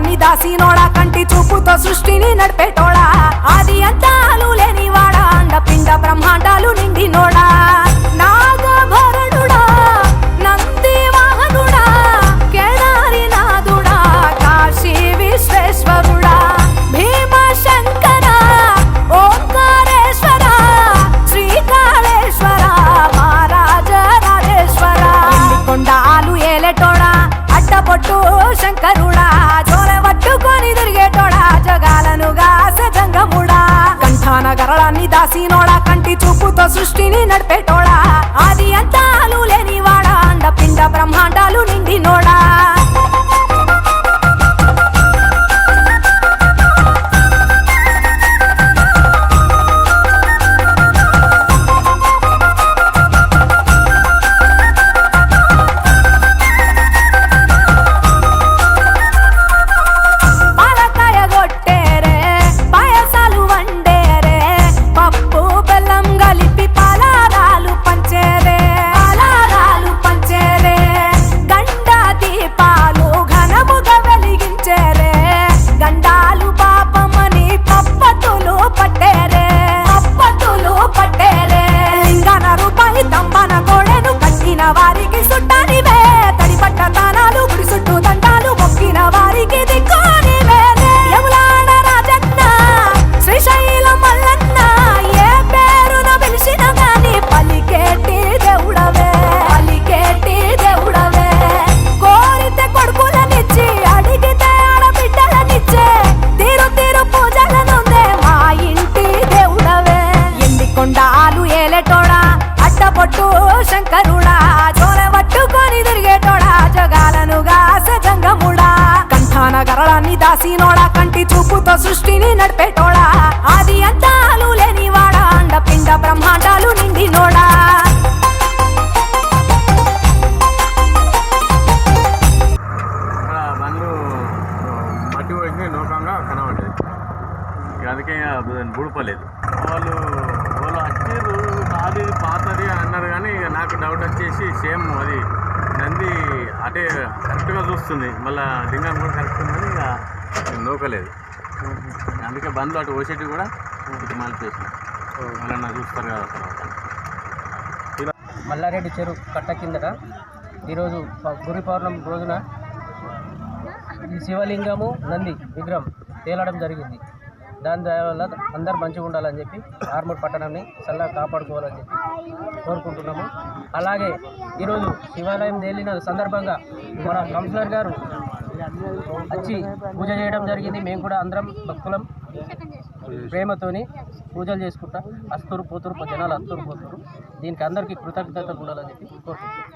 కంఠాన గరళాన్ని దాసినోడా కంటి చూపుతో సృష్టిని నడిపేటోడా? ఆది అంతాలు లేనివాడా? అండపిండ బ్రహ్మాండాలు నిండినోడా? నాగభరణుడా నంది వాహనుడా కేదారి కాశీ విశ్వేశ్వరుడా? భీమ ఓంకారేశ్వర శ్రీకాళేశ్వర మహారాజ రాజేశ్వర? కొండాలు ఏలేటోడా? అడ్డపొట్టు దాసినోడా కంటి చూపుతో సృష్టిని నడిపేటోడా కంటి చూపుతో సృష్టిని నడిపేటోడా? ఆది అంతాలు లేనివాడా? అండపిండ బ్రహ్మాండాలు నిండినోడా? ఇక్కడ బండ్లు మట్టి పోయింది నూకంగా కనబడ్డది. అందుకే బుడిపోలేదు వాళ్ళు వాళ్ళు వచ్చారు నాది పాతది అని అన్నారు కానీ ఇక నాకు డౌట్ వచ్చేసి సేమ్ అది. నంది అటే కరెక్ట్గా చూస్తుంది. మళ్ళీ లింగం కూడా కరెక్ట్ నూకలేదు. అందుకే బండ్లు అటు పోసేటివి కూడా ఇటు మలిపేసిన. చూస్తారు కదా తర్వాత. మల్లారెడ్డి చెరువు కట్ట కిందట ఈరోజు గురి పౌర్ణమి రోజున ఈ శివలింగము నంది విగ్రహం తేలడం జరిగింది. దాని దయ వల్ల అందరు మంచిగా ఉండాలని చెప్పి ఆర్మూర్ పట్టణాన్ని చల్లగా కాపాడుకోవాలని చెప్పి కోరుకుంటున్నాము. అలాగే ఈరోజు శివాలయం తేలిన సందర్భంగా మన కౌన్సిలర్ గారు వచ్చి పూజ చేయడం జరిగింది. మేము కూడా అందరం భక్తులం. ప్రేమతోని పూజలు చేసుకుంటా అస్తురు పోతురు జనాలు అస్తురు పోతురు. దీనికి అందరికీ కృతజ్ఞత ఉండాలని చెప్పి కోరుకుంటున్నాం